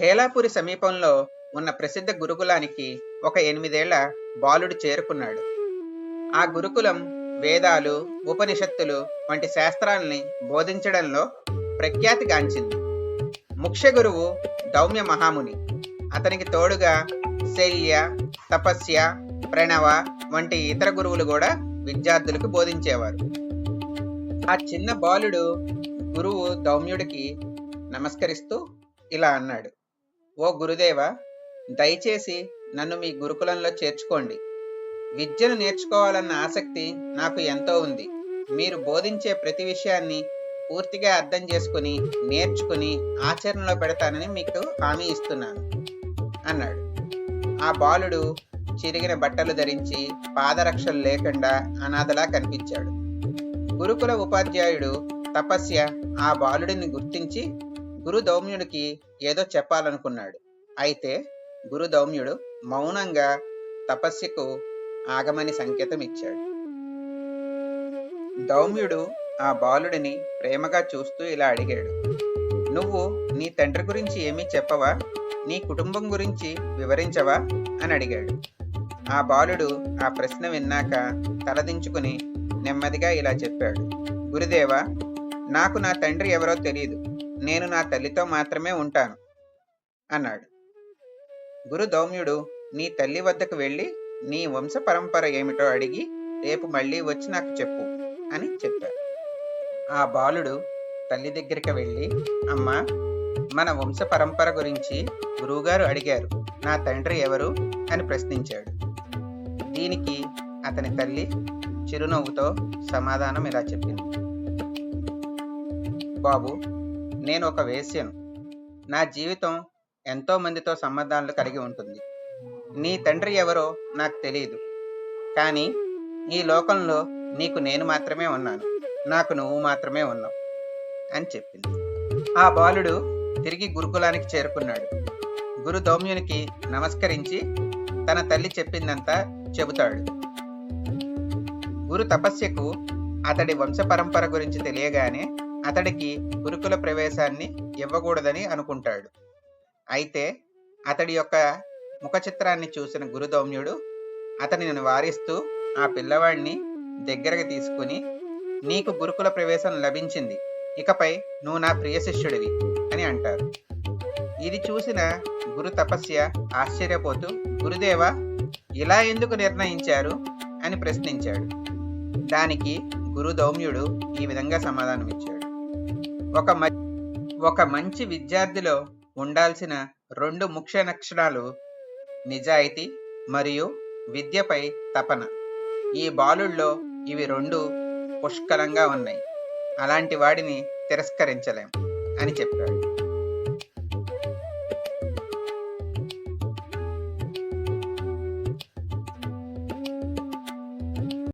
హేలాపురి సమీపంలో ఉన్న ప్రసిద్ధ గురుకులానికి ఒక ఎనిమిదేళ్ళ బాలుడు చేరుకున్నాడు. ఆ గురుకులం వేదాలు ఉపనిషత్తులు వంటి శాస్త్రాల్ని బోధించడంలో ప్రఖ్యాతిగాంచింది. ముఖ్య గురువు దౌమ్య మహాముని. అతనికి తోడుగా శల్య తపస్య ప్రణవ వంటి ఇతర గురువులు కూడా విద్యార్థులకు బోధించేవారు. ఆ చిన్న బాలుడు గురువు దౌమ్యుడికి నమస్కరిస్తూ ఇలా అన్నాడు. ఓ గురుదేవ దయచేసి నన్ను మీ గురుకులంలో చేర్చుకోండి. విద్యను నేర్చుకోవాలన్న ఆసక్తి నాకు ఎంతో ఉంది. మీరు బోధించే ప్రతి విషయాన్ని పూర్తిగా అర్థం చేసుకుని నేర్చుకుని ఆచరణలో పెడతానని మీకు హామీ ఇస్తున్నాను అన్నాడు. ఆ బాలుడు చిరిగిన బట్టలు ధరించి పాదరక్షలు లేకుండా అనాథలా కనిపించాడు. గురుకుల ఉపాధ్యాయుడు తపస్య ఆ బాలుడిని గుర్తించి గురు దౌమ్యుడికి ఏదో చెప్పాలనుకున్నాడు. అయితే గురు దౌమ్యుడు మౌనంగా తపస్సుకు ఆగమని సంకేతం ఇచ్చాడు దౌమ్యుడు ఆ బాలుడిని ప్రేమగా చూస్తూ ఇలా అడిగాడు. నువ్వు నీ తండ్రి గురించి ఏమీ చెప్పవా? నీ కుటుంబం గురించి వివరించవా? అని అడిగాడు. ఆ బాలుడు ఆ ప్రశ్న విన్నాక తలదించుకుని నెమ్మదిగా ఇలా చెప్పాడు. గురుదేవా నాకు నా తండ్రి ఎవరో తెలియదు నేను నా తల్లితో మాత్రమే ఉంటాను అన్నాడు. గురు దౌమ్యుడు నీ తల్లి వద్దకు వెళ్ళి నీ వంశ పరంపర ఏమిటో అడిగి రేపు మళ్ళీ వచ్చి నాకు చెప్పు అని చెప్పాడు. ఆ బాలుడు తల్లి దగ్గరికి వెళ్ళి అమ్మా మన వంశ పరంపర గురించి గురువుగారు అడిగారు నా తండ్రి ఎవరు అని ప్రశ్నించాడు. దీనికి అతని తల్లి చిరునవ్వుతో సమాధానం ఇలా చెప్పింది. బాబు నేను ఒక వేశ్యను. నా జీవితం ఎంతో మందితో సంబంధాలు కలిగి ఉంటుంది. నీ తండ్రి ఎవరో నాకు తెలియదు కానీ ఈ లోకంలో నీకు నేను మాత్రమే ఉన్నాను. నాకు నువ్వు మాత్రమే ఉన్నావు అని చెప్పింది. ఆ బాలుడు తిరిగి గురుకులానికి చేరుకున్నాడు. గురు దౌమ్యునికి నమస్కరించి తన తల్లి చెప్పిందంతా చెబుతాడు. గురు తపస్యకు అతడి వంశపరంపర గురించి తెలియగానే అతడికి గురుకుల ప్రవేశాన్ని ఇవ్వకూడదని అనుకుంటాడు. అయితే అతడి యొక్క ముఖ చిత్రాన్ని చూసిన గురుదౌమ్యుడు అతనిని వారిస్తూ ఆ పిల్లవాడిని దగ్గరకు తీసుకుని నీకు గురుకుల ప్రవేశం లభించింది. ఇకపై నువ్వు నా ప్రియ శిష్యుడివి అని అంటారు. ఇది చూసిన గురు తపస్య ఆశ్చర్యపోతూ గురుదేవ ఇలా ఎందుకు నిర్ణయించారు? అని ప్రశ్నించాడు. దానికి గురు దౌమ్యుడు ఈ విధంగా సమాధానమిచ్చాడు. ఒక మ ఒక మంచి విద్యార్థిలో ఉండాల్సిన రెండు ముఖ్య లక్షణాలు నిజాయితీ మరియు విద్యపై తపన. ఈ బాలుల్లో ఇవి రెండు పుష్కలంగా ఉన్నాయి. అలాంటి వాడిని తిరస్కరించలేం అని చెప్పాడు.